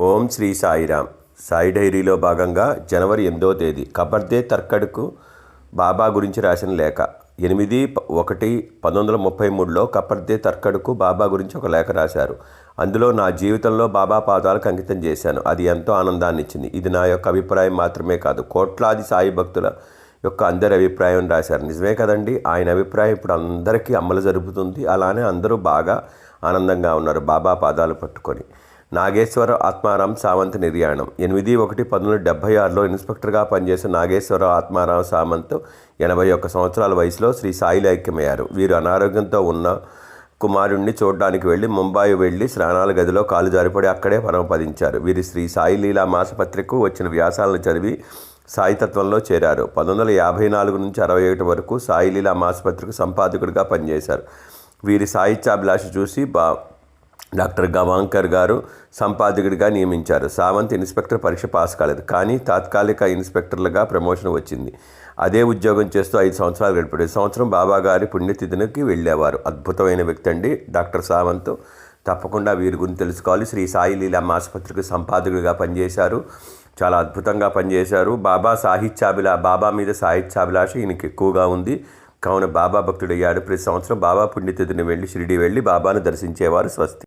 ఓం శ్రీ సాయిరామ్. సాయి డైరీలో భాగంగా జనవరి ఎనిమిదో తేదీ. కబర్దే తర్కడ్కు బాబా గురించి రాసిన లేఖ. ఎనిమిది ప- ఒకటి పంతొమ్మిది వందల ముప్పై మూడులో కబర్దే తర్కడ్కు బాబా గురించి ఒక లేఖ రాశారు. అందులో నా జీవితంలో బాబా పాదాలకు అంకితం చేశాను. అది ఎంతో ఆనందాన్ని ఇచ్చింది ఇది నా యొక్క అభిప్రాయం మాత్రమే కాదు. కోట్లాది సాయి భక్తుల యొక్క అందరి అభిప్రాయం రాశారు. నిజమే కదండి? ఆయన అభిప్రాయం ఇప్పుడు అందరికీ అమలు జరుపుతుంది. అలానే అందరూ బాగా ఆనందంగా ఉన్నారు. బాబా పాదాలు పట్టుకొని. నాగేశ్వర ఆత్మారాం సామంత్ నిర్యాణం. ఎనిమిది ఒకటి పంతొమ్మిది డెబ్బై ఆరులో ఇన్స్పెక్టర్గా పనిచేసిన నాగేశ్వర ఆత్మారాం సామంత్ ఎనభై ఒక్క సంవత్సరాల వయసులో శ్రీ సాయిలో ఐక్యమయ్యారు. వీరు అనారోగ్యంతో ఉన్న కుమారుణ్ణి చూడడానికి వెళ్ళి ముంబాయి వెళ్ళి స్నానాల గదిలో కాలు జారిపడి అక్కడే పరమపదించారు వీరి శ్రీ సాయి లీలా మాసపత్రికకు వచ్చిన వ్యాసాలను చదివి సాయితత్వంలో చేరారు. పంతొమ్మిది వందల యాభై నాలుగు నుంచి అరవై ఒకటి వరకు సాయి లీలా మాసపత్రిక సంపాదకుడిగా పనిచేశారు. వీరి సాహిత్యాభిలాష చూసి బా డాక్టర్ గవాంకర్ గారు సంపాదకుడిగా నియమించారు. సావంత్ ఇన్స్పెక్టర్ పరీక్ష పాస్ కాలేదు. కానీ తాత్కాలిక ఇన్స్పెక్టర్లుగా ప్రమోషన్ వచ్చింది. అదే ఉద్యోగం చేస్తూ ఐదు సంవత్సరాలు గడిపాడు. ఈ సంవత్సరం బాబా గారి పుణ్యతిథికి వెళ్ళేవారు. అద్భుతమైన వ్యక్తి అండి డాక్టర్ సావంత్. తప్పకుండా వీరి గురించి తెలుసుకోవాలి. శ్రీ సాయి లీలా ఆసుపత్రికి సంపాదకుడిగా పనిచేశారు. చాలా అద్భుతంగా పనిచేశారు. బాబా సాహిత్యాభిలా బాబా మీద సాహిత్యాభిలాష ఈయనకి ఎక్కువగా ఉంది. కావున బాబా భక్తుడయ్యాడు. ప్రతి సంవత్సరం బాబా పుణ్యతిథిని వెళ్ళి షిరిడి వెళ్ళి బాబాను దర్శించేవారు స్వస్తి.